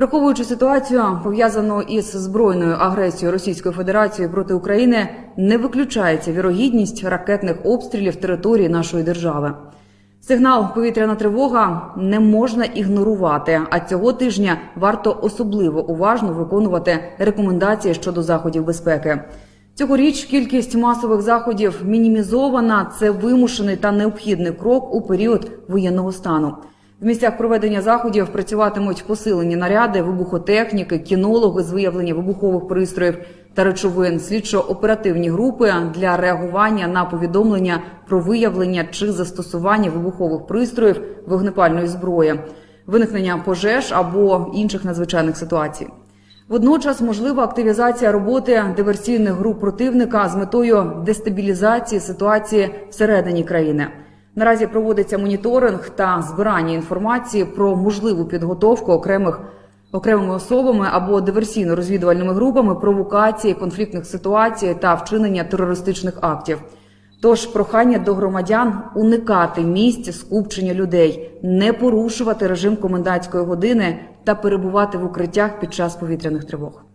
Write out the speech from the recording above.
Враховуючи ситуацію, пов'язану із збройною агресією Російської Федерації проти України, не виключається вірогідність ракетних обстрілів території нашої держави. Сигнал повітряна тривога не можна ігнорувати. А цього тижня варто особливо уважно виконувати рекомендації щодо заходів безпеки. Цьогоріч кількість масових заходів мінімізована. Це вимушений та необхідний крок у період воєнного стану. В місцях проведення заходів працюватимуть посилені наряди, вибухотехніки, кінологи з виявлення вибухових пристроїв та речовин, слідчо-оперативні групи для реагування на повідомлення про виявлення чи застосування вибухових пристроїв вогнепальної зброї, виникнення пожеж або інших надзвичайних ситуацій. Водночас можлива активізація роботи диверсійних груп противника з метою дестабілізації ситуації всередині країни. Наразі проводиться моніторинг та збирання інформації про можливу підготовку окремих окремими особами або диверсійно-розвідувальними групами провокації конфліктних ситуацій та вчинення терористичних актів. Тож прохання до громадян уникати місць скупчення людей, не порушувати режим комендантської години та перебувати в укриттях під час повітряних тривог.